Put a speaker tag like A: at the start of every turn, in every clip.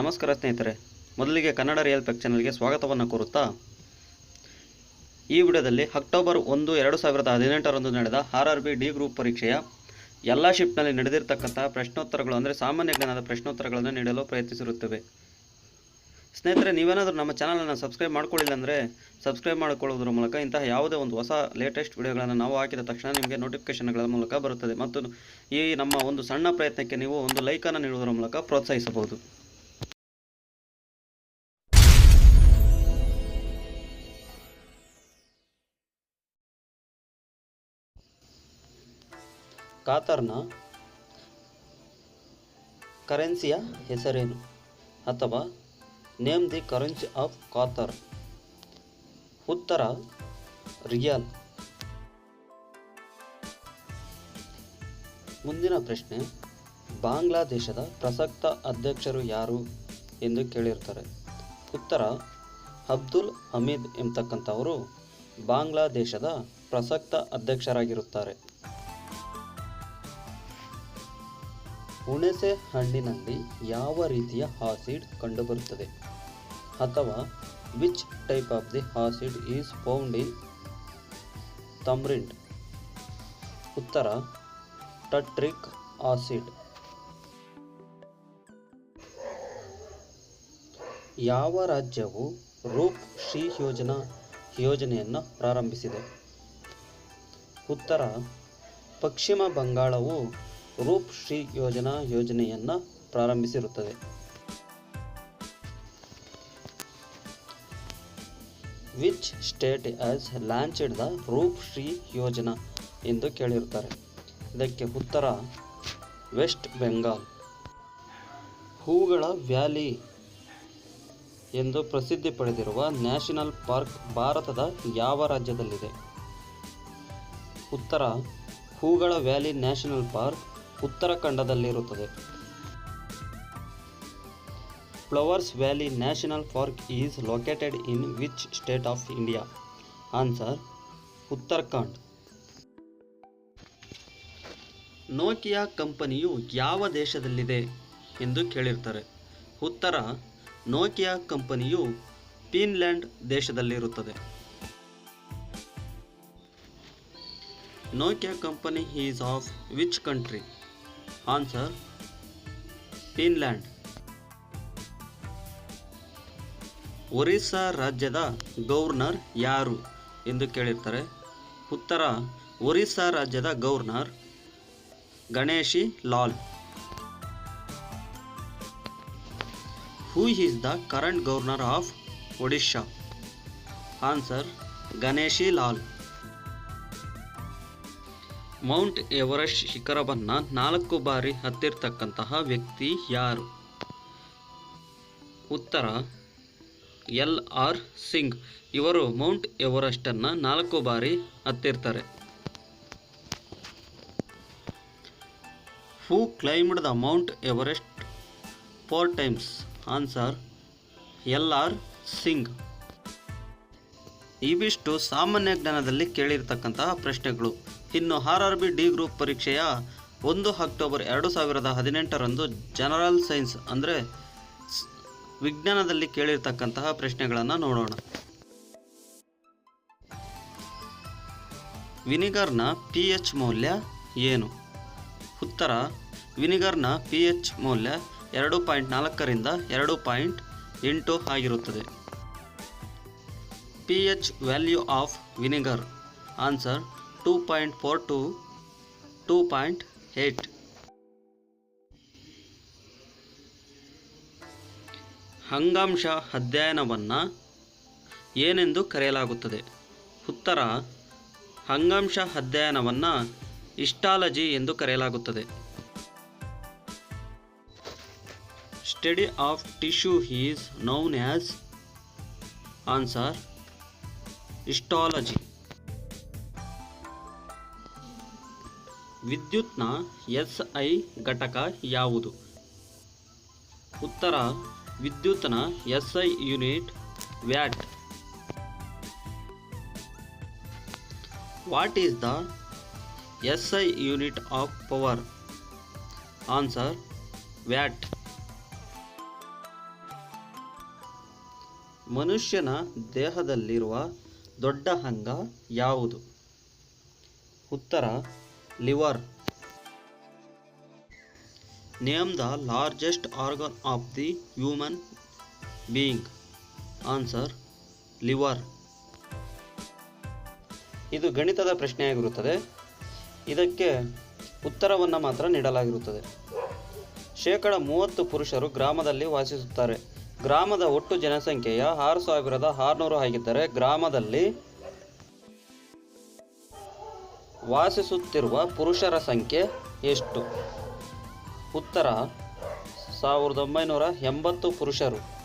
A: ನಮಸ್ಕಾರ ಸ್ನೇಹಿತರೆ. ಮೊದಲಿಗೆ ಕನ್ನಡ ರಿಯಲ್ ಪೆಕ್ ಚಾನಲ್ಗೆ ಸ್ವಾಗತವನ್ನು ಕೋರುತ್ತಾ, ಈ ವಿಡಿಯೋದಲ್ಲಿ ಅಕ್ಟೋಬರ್ ಒಂದು, ಎರಡು ಸಾವಿರದ ಹದಿನೆಂಟರಂದು ನಡೆದ R R B D group ಪರೀಕ್ಷೆಯ ಎಲ್ಲ ಶಿಫ್ಟ್ನಲ್ಲಿ ನಡೆದಿರತಕ್ಕಂತಹ ಪ್ರಶ್ನೋತ್ತರಗಳು ಅಂದರೆ ಸಾಮಾನ್ಯ ಜ್ಞಾನದ ಪ್ರಶ್ನೋತ್ತರಗಳನ್ನು ನೀಡಲು ಪ್ರಯತ್ನಿಸಿರುತ್ತವೆ. ಸ್ನೇಹಿತರೆ, ನೀವೇನಾದರೂ ನಮ್ಮ ಚಾನಲನ್ನು ಸಬ್ಸ್ಕ್ರೈಬ್ ಮಾಡ್ಕೊಳ್ಳಿಲ್ಲ ಅಂದರೆ ಸಬ್ಸ್ಕ್ರೈಬ್ ಮಾಡಿಕೊಳ್ಳುವುದರ ಮೂಲಕ ಇಂತಹ ಯಾವುದೇ ಒಂದು ಹೊಸ ಲೇಟೆಸ್ಟ್ ವಿಡಿಯೋಗಳನ್ನು ನಾವು ಹಾಕಿದ ತಕ್ಷಣ ನಿಮಗೆ ನೋಟಿಫಿಕೇಷನ್ಗಳ ಮೂಲಕ ಬರುತ್ತದೆ. ಮತ್ತು ಈ ನಮ್ಮ ಒಂದು ಸಣ್ಣ ಪ್ರಯತ್ನಕ್ಕೆ ನೀವು ಒಂದು ಲೈಕನ್ನು ನೀಡುವುದರ ಮೂಲಕ ಪ್ರೋತ್ಸಾಹಿಸಬಹುದು. ಕಾತರ್ನ ಕರೆನ್ಸಿಯ ಹೆಸರೇನು ಅಥವಾ name the currency of Qatar ಉತ್ತರ, ರಿಯಲ್. ಮುಂದಿನ ಪ್ರಶ್ನೆ, ಬಾಂಗ್ಲಾದೇಶದ ಪ್ರಸಕ್ತ ಅಧ್ಯಕ್ಷರು ಯಾರು ಎಂದು ಕೇಳಿರ್ತಾರೆ. ಉತ್ತರ, ಅಬ್ದುಲ್ ಹಮೀದ್ ಎಂಬತಕ್ಕಂಥವರು ಬಾಂಗ್ಲಾದೇಶದ ಪ್ರಸಕ್ತ ಅಧ್ಯಕ್ಷರಾಗಿರುತ್ತಾರೆ. ಹುಣಸೆ ಹಣ್ಣಿನಲ್ಲಿ ಯಾವ ರೀತಿಯ ಆಸಿಡ್ ಕಂಡುಬರುತ್ತದೆ? ಅಥವಾ which type of the acid is found in tamarind ಉತ್ತರ ಟಟ್ರಿಕ್ ಆಸಿಡ್ ಯಾವ ರಾಜ್ಯವು ರೂಪ್ ಶ್ರೀ ಯೋಜನಾ ಯೋಜನೆಯನ್ನು ಪ್ರಾರಂಭಿಸಿದೆ? ಉತ್ತರ, ಪಶ್ಚಿಮ ಬಂಗಾಳವು ರೂಪ್ ಶ್ರೀ ಯೋಜನಾ ಯೋಜನೆಯನ್ನು ಪ್ರಾರಂಭಿಸಿರುತ್ತದೆ. Which state has launched the Rupashree ಯೋಜನಾ ಎಂದು ಕೇಳಿರುತ್ತಾರೆ. ಇದಕ್ಕೆ ಉತ್ತರ ವೆಸ್ಟ್ ಬೆಂಗಾಲ್ ಹೂಗಳ ವ್ಯಾಲಿ ಎಂದು ಪ್ರಸಿದ್ಧಿ ಪಡೆದಿರುವ ನ್ಯಾಷನಲ್ ಪಾರ್ಕ್ ಭಾರತದ ಯಾವ ರಾಜ್ಯದಲ್ಲಿದೆ? ಉತ್ತರ, ಹೂಗಳ valley national park ಉತ್ತರಾಖಂಡದಲ್ಲಿರುತ್ತದೆ flowers valley national park is located in which state of India? Answer Uttarakhand Nokia ಕಂಪನಿಯು ಯಾವ ದೇಶದಲ್ಲಿದೆ ಎಂದು ಕೇಳಿರ್ತಾರೆ. ಉತ್ತರ, ನೋಕಿಯಾ ಕಂಪನಿಯು Finland ದೇಶದಲ್ಲಿರುತ್ತದೆ. Nokia company is of which country? Answer Finland Orissa ರಾಜ್ಯದ ಗವರ್ನರ್ ಯಾರು ಎಂದು ಕೇಳಿರ್ತಾರೆ. ಉತ್ತರ ಒರಿಸ್ಸಾ ರಾಜ್ಯದ governor Ganeshi Lal. Who is the current governor of Odisha answer Ganeshi Lal Mount Everest ಶಿಖರವನ್ನು ನಾಲ್ಕು ಬಾರಿ ಹತ್ತಿರ್ತಕ್ಕಂತಹ ವ್ಯಕ್ತಿ ಯಾರು? ಉತ್ತರ, ಎಲ್. ಆರ್. ಸಿಂಗ್. ಇವರು ಮೌಂಟ್ ಎವರೆಸ್ಟನ್ನು ನಾಲ್ಕು ಬಾರಿ ಹತ್ತಿರ್ತಾರೆ. Who climbed the Mount Everest four times answer L. R. Singh. ಇವಿಷ್ಟು ಸಾಮಾನ್ಯ ಜ್ಞಾನದಲ್ಲಿ ಕೇಳಿರ್ತಕ್ಕಂತಹ ಪ್ರಶ್ನೆಗಳು. ಇನ್ನು R R B D group ಪರೀಕ್ಷೆಯ ಒಂದು ಅಕ್ಟೋಬರ್ ಎರಡು ಸಾವಿರದ ಹದಿನೆಂಟರಂದು ಜನರಲ್ ಸೈನ್ಸ್ ಅಂದರೆ ವಿಜ್ಞಾನದಲ್ಲಿ ಕೇಳಿರ್ತಕ್ಕಂತಹ ಪ್ರಶ್ನೆಗಳನ್ನು ನೋಡೋಣ. ವಿನಿಗರ್ನ ಪಿ ಎಚ್ ಮೌಲ್ಯ ಏನು? ಉತ್ತರ, ವಿನಿಗರ್ನ ಪಿ ಎಚ್ ಮೌಲ್ಯ ಎರಡು ಪಾಯಿಂಟ್ ನಾಲ್ಕರಿಂದ ಎರಡು ಪಾಯಿಂಟ್ ಎಂಟು ಆಗಿರುತ್ತದೆ. P H value of vinegar answer two point four to two point eight ಅಂಗಾಂಶ ಅಧ್ಯಯನವನ್ನು ಏನೆಂದು ಕರೆಯಲಾಗುತ್ತದೆ? ಉತ್ತರ ಅಂಗಾಂಶ ಅಧ್ಯಯನವನ್ನು ಇಸ್ಟಾಲಜಿ ಎಂದು ಕರೆಯಲಾಗುತ್ತದೆ. Study of tissue is known as answer histology ವಿದ್ಯುತ್ನ ಎಸ್ ಐ ಘಟಕ ಯಾವುದು? ಉತ್ತರ, ವಿದ್ಯುತ್ನ S I unit watt. What is the S I unit of power? Answer, watt. ಮನುಷ್ಯನ ದೇಹದಲ್ಲಿರುವ ದೊಡ್ಡ ಅಂಗ ಯಾವುದು? ಉತ್ತರ liver. Name the largest organ of the human being answer liver ಇದು ಗಣಿತದ ಪ್ರಶ್ನೆಯಾಗಿರುತ್ತದೆ. ಇದಕ್ಕೆ ಉತ್ತರವನ್ನು ಮಾತ್ರ ನೀಡಲಾಗಿರುತ್ತದೆ. ಶೇಕಡ ಮೂವತ್ತು ಪುರುಷರು ಗ್ರಾಮದಲ್ಲಿ ವಾಸಿಸುತ್ತಾರೆ. ಗ್ರಾಮದ ಒಟ್ಟು ಜನಸಂಖ್ಯೆಯ ಆರು ಸಾವಿರದ ಆರುನೂರು ಆಗಿದ್ದರೆ ಗ್ರಾಮದಲ್ಲಿ ವಾಸಿಸುತ್ತಿರುವ ಪುರುಷರ ಸಂಖ್ಯೆ ಎಷ್ಟು? ಉತ್ತರ, ಸಾವಿರದ ಒಂಬೈನೂರ ಎಂಬತ್ತು ಪುರುಷರು.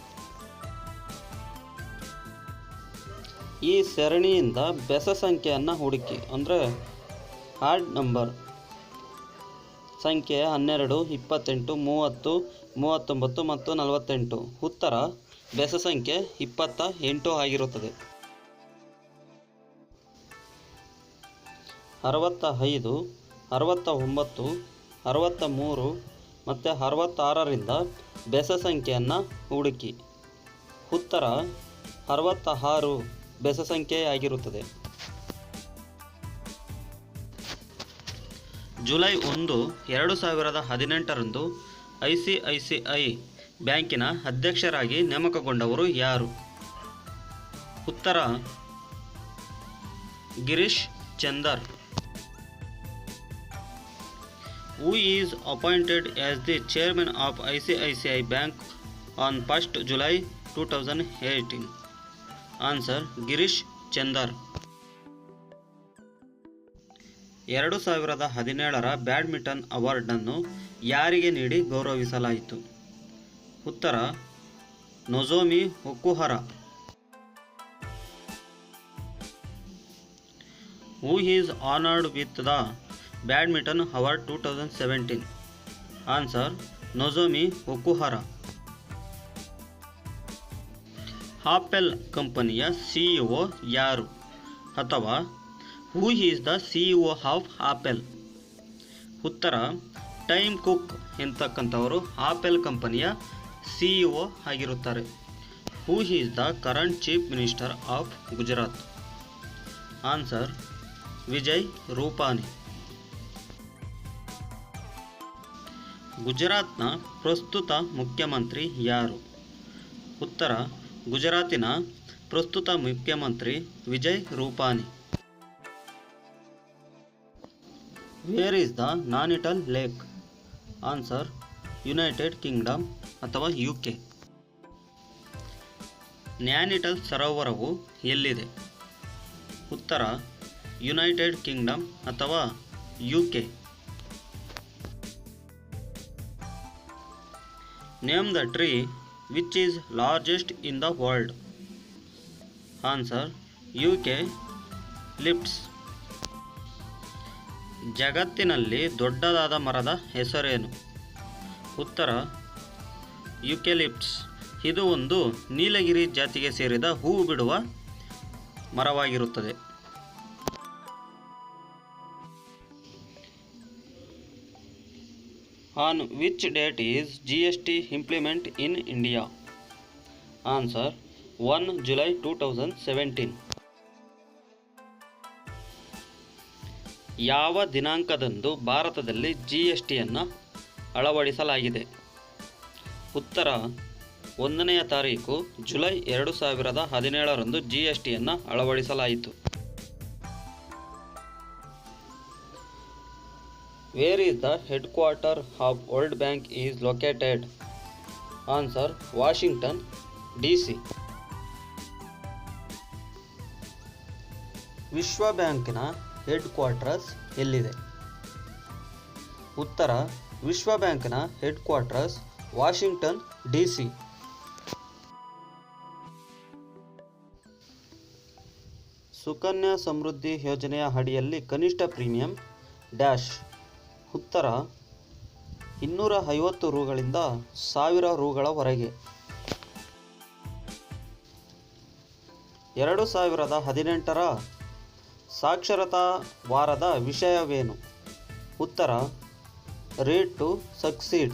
A: ಈ ಸರಣಿಯಿಂದ ಬೆಸ ಸಂಖ್ಯೆಯನ್ನು ಹುಡುಕಿ, ಅಂದರೆ ಆಡ್ ನಂಬರ್ ಸಂಖ್ಯೆ ಹನ್ನೆರಡು, ಇಪ್ಪತ್ತೆಂಟು, ಮೂವತ್ತು, ಮೂವತ್ತೊಂಬತ್ತು ಮತ್ತು ನಲವತ್ತೆಂಟು. ಉತ್ತರ, ಬೆಸ ಸಂಖ್ಯೆ ಇಪ್ಪತ್ತ ಎಂಟು ಆಗಿರುತ್ತದೆ. ಅರವತ್ತ ಐದು ಅರವತ್ತ ಒಂಬತ್ತು ಅರವತ್ತ ಮೂರು ಮತ್ತು ಅರವತ್ತಾರರಿಂದ ಬೆಸ ಸಂಖ್ಯೆಯನ್ನು ಹುಡುಕಿ. ಉತ್ತರ ಅರವತ್ತ ಆರು ಬೆಸ ಸಂಖ್ಯೆಯಾಗಿರುತ್ತದೆ ಜುಲೈ ಒಂದು, ಎರಡು ಸಾವಿರದ ಹದಿನೆಂಟರಂದು I C I C I ಬ್ಯಾಂಕಿನ ಅಧ್ಯಕ್ಷರಾಗಿ ನೇಮಕಗೊಂಡವರು ಯಾರು? ಉತ್ತರ, Girish Chander. Who is appointed as the chairman of ICICI Bank on 1st July 2018? Answer Girish Chander ಎರಡು ಸಾವಿರದ ಹದಿನೇಳರ ಬ್ಯಾಡ್ಮಿಂಟನ್ ಅವಾರ್ಡನ್ನು ಯಾರಿಗೆ ನೀಡಿ ಗೌರವಿಸಲಾಯಿತು? ಉತ್ತರ, Nozomi Okuhara who is honoured with the badminton award two thousand seventeen. Answer, Nozomi Okuhara. Apple ಕಂಪನಿಯ ಸಿಇಒ ಯಾರು? ಅಥವಾ who is the CEO of Apple ಉತ್ತರ, ಟೈಮ್ ಕುಕ್ ಎಂತಕ್ಕಂಥವರು ಆಪೆಲ್ ಕಂಪನಿಯ ಸಿಇಒ ಆಗಿರುತ್ತಾರೆ. Who is the current chief minister of Gujarat answer, Vijay Rupani. ಗುಜರಾತ್ನ ಪ್ರಸ್ತುತ ಮುಖ್ಯಮಂತ್ರಿ ಯಾರು? ಉತ್ತರ, ಗುಜರಾತಿನ ಪ್ರಸ್ತುತ ಮುಖ್ಯಮಂತ್ರಿ Vijay Rupani. Where is the Nainital lake answer United Kingdom ಅಥವಾ ಯು ಕೆ ನ್ಯಾನಿಟಲ್ ಸರೋವರವು ಎಲ್ಲಿದೆ? ಉತ್ತರ ಯುನೈಟೆಡ್ ಕಿಂಗ್ಡಮ್ ಅಥವಾ U K name the tree which is largest in the world answer eucalyptus ಜಗತ್ತಿನಲ್ಲಿ ದೊಡ್ಡದಾದ ಮರದ ಹೆಸರೇನು? ಉತ್ತರ ಯುಕೆಲಿಪ್ಸ್ ಇದು ಒಂದು ನೀಲಗಿರಿ ಜಾತಿಗೆ ಸೇರಿದ ಹೂ ಬಿಡುವ ಮರವಾಗಿರುತ್ತದೆ. On which date is G S T implement in India answer one July two thousand seventeen ಯಾವ ದಿನಾಂಕದಂದು ಭಾರತದಲ್ಲಿ ಜಿ ಎಸ್ ಟಿಯನ್ನು ಅಳವಡಿಸಲಾಗಿದೆ? ಉತ್ತರ, ಒಂದನೆಯ ತಾರೀಕು ಜುಲೈ ಎರಡು ಸಾವಿರದ ಹದಿನೇಳರಂದು ಜಿ ಎಸ್ ಟಿಯನ್ನು ಅಳವಡಿಸಲಾಯಿತು. The headquarter of world bank is located answer Washington D C ವಿಶ್ವ ಬ್ಯಾಂಕಿನ ಹೆಡ್ ಕ್ವಾರ್ಟರ್ಸ್ ಎಲ್ಲಿದೆ? ಉತ್ತರ ವಿಶ್ವ ಬ್ಯಾಂಕ್ನ headquarters Washington D C Sukanya Samriddhi ಯೋಜನೆಯ ಅಡಿಯಲ್ಲಿ ಕನಿಷ್ಠ ಪ್ರೀಮಿಯಂ ಡ್ಯಾಶ್ ಉತ್ತರ, ಇನ್ನೂರ ಐವತ್ತು ರೂಗಳಿಂದ ಸಾವಿರ ರೂಗಳವರೆಗೆ ಎರಡು ಸಾವಿರದ ಹದಿನೆಂಟರ ಸಾಕ್ಷರತಾ ವಾರದ ವಿಷಯವೇನು? ಉತ್ತರ, ರೀಡ್ ಟು ಸಕ್ಸೀಡ್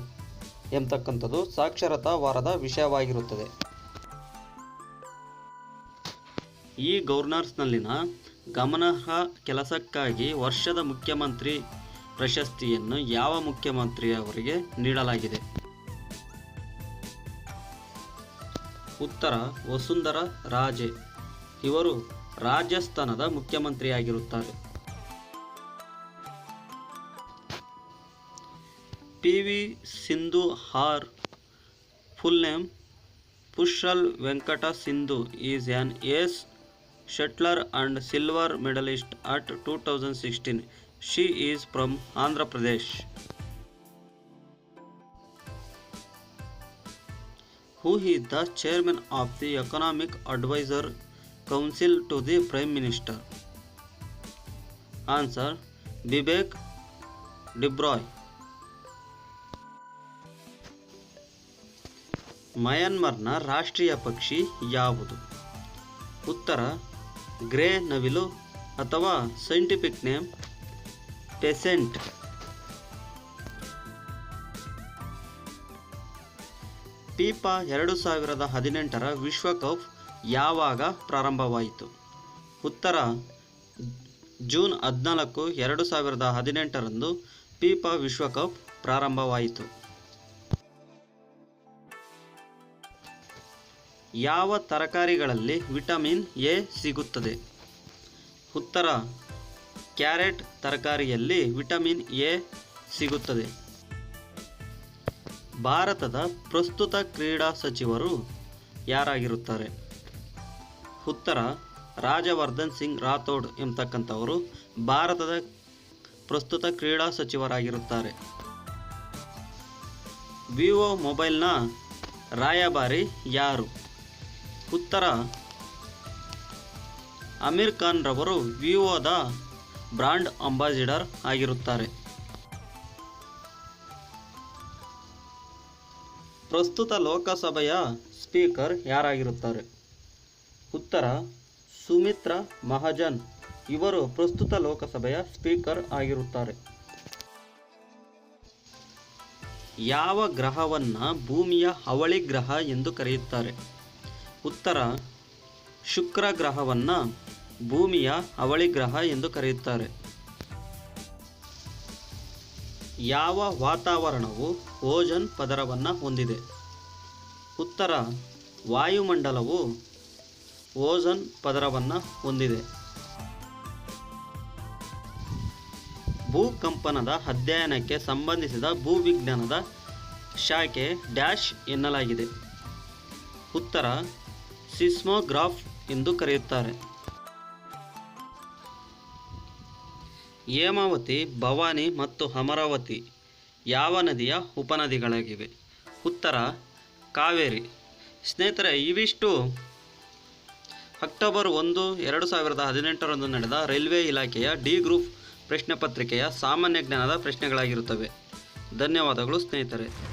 A: ಎಂಬತಕ್ಕಂಥದ್ದು ಸಾಕ್ಷರತಾ ವಾರದ ವಿಷಯವಾಗಿರುತ್ತದೆ. ಈ ಗವರ್ನರ್ಸ್ನಲ್ಲಿನ ಗಮನಾರ್ಹ ಕೆಲಸಕ್ಕಾಗಿ ವರ್ಷದ ಮುಖ್ಯಮಂತ್ರಿ ಪ್ರಶಸ್ತಿಯನ್ನು ಯಾವ ಮುಖ್ಯಮಂತ್ರಿಯವರಿಗೆ ನೀಡಲಾಗಿದೆ? ಉತ್ತರ, ವಸುಂಧರ ರಾಜೆ. ಇವರು ರಾಜಸ್ಥಾನದ ಮುಖ್ಯಮಂತ್ರಿಯಾಗಿರುತ್ತಾರೆ. P V Sindhu her. Full name Pusarla Venkata Sindhu is an ace shuttler and silver medallist at two thousand sixteen. She is from Andhra Pradesh. who is the chairman of the economic advisor council to the prime minister answer vivek debroy ಮಯನ್ಮರ್ನ ರಾಷ್ಟ್ರೀಯ ಪಕ್ಷಿ ಯಾವುದು ಉತ್ತರ grey ನವಿಲು ಅಥವಾ scientific name peasant ಪೀಪಾ ಎರಡು ಸಾವಿರದ ಹದಿನೆಂಟರ ವಿಶ್ವಕಪ್ ಯಾವಾಗ ಪ್ರಾರಂಭವಾಯಿತು? ಉತ್ತರ, ಜೂನ್ ಹದಿನಾಲ್ಕು, ಎರಡು ಸಾವಿರದ ಹದಿನೆಂಟರಂದು ಪೀಪಾ ವಿಶ್ವಕಪ್ ಪ್ರಾರಂಭವಾಯಿತು. ಯಾವ ತರಕಾರಿಗಳಲ್ಲಿ ವಿಟಮಿನ್ ಎ ಸಿಗುತ್ತದೆ? ಉತ್ತರ ಕ್ಯಾರೆಟ್ ತರಕಾರಿಯಲ್ಲಿ ವಿಟಮಿನ್ ಎ ಸಿಗುತ್ತದೆ. ಭಾರತದ ಪ್ರಸ್ತುತ ಕ್ರೀಡಾ ಸಚಿವರು ಯಾರಾಗಿರುತ್ತಾರೆ? ಉತ್ತರ, ರಾಜವರ್ಧನ್ ಸಿಂಗ್ ರಾಥೋಡ್ ಎಂಬತಕ್ಕಂಥವರು ಭಾರತದ ಪ್ರಸ್ತುತ ಕ್ರೀಡಾ ಸಚಿವರಾಗಿರುತ್ತಾರೆ. ವಿವೋ ಮೊಬೈಲ್ನ ರಾಯಭಾರಿ ಯಾರು? ಉತ್ತರ, ಅಮೀರ್ ಖಾನ್ ರವರು ವಿವೋದ ಬ್ರಾಂಡ್ ಅಂಬಾಸಿಡರ್ ಆಗಿರುತ್ತಾರೆ. ಪ್ರಸ್ತುತ ಲೋಕಸಭೆಯ ಸ್ಪೀಕರ್ ಯಾರಾಗಿರುತ್ತಾರೆ? ಉತ್ತರ, ಸುಮಿತ್ರ ಮಹಾಜನ್. ಇವರು ಪ್ರಸ್ತುತ ಲೋಕಸಭೆಯ ಸ್ಪೀಕರ್ ಆಗಿರುತ್ತಾರೆ. ಯಾವ ಗ್ರಹವನ್ನು ಭೂಮಿಯ ಅವಳಿ ಗ್ರಹ ಎಂದು ಕರೆಯುತ್ತಾರೆ? ಉತ್ತರ, ಶುಕ್ರ ಗ್ರಹವನ್ನು ಭೂಮಿಯ ಅವಳಿ ಗ್ರಹ ಎಂದು ಕರೆಯುತ್ತಾರೆ. ಯಾವ ವಾತಾವರಣವು ಓಜನ್ ಪದರವನ್ನು ಹೊಂದಿದೆ? ಉತ್ತರ, ವಾಯುಮಂಡಲವು ಓಜನ್ ಪದರವನ್ನು ಹೊಂದಿದೆ. ಭೂಕಂಪನದ ಅಧ್ಯಯನಕ್ಕೆ ಸಂಬಂಧಿಸಿದ ಭೂವಿಜ್ಞಾನದ ಶಾಖೆ ಡ್ಯಾಶ್ ಎನ್ನಲಾಗಿದೆ. ಉತ್ತರ, ಸಿಸ್ಮೋಗ್ರಾಫ್ ಎಂದು ಕರೆಯುತ್ತಾರೆ. ಹೇಮಾವತಿ, ಭವಾನಿ ಮತ್ತು ಅಮರಾವತಿ ಯಾವ ನದಿಯ ಉಪನದಿಗಳಾಗಿವೆ? ಉತ್ತರ, ಕಾವೇರಿ. ಸ್ನೇಹಿತರೆ, ಇವಿಷ್ಟು ಅಕ್ಟೋಬರ್ ಒಂದು, ಎರಡು ಸಾವಿರದ ಹದಿನೆಂಟರಂದು ನಡೆದ ರೈಲ್ವೆ ಇಲಾಖೆಯ ಡಿ ಗ್ರೂಪ್ ಪ್ರಶ್ನೆ ಪತ್ರಿಕೆಯ ಸಾಮಾನ್ಯ ಜ್ಞಾನದ ಪ್ರಶ್ನೆಗಳಾಗಿರುತ್ತವೆ. ಧನ್ಯವಾದಗಳು ಸ್ನೇಹಿತರೆ.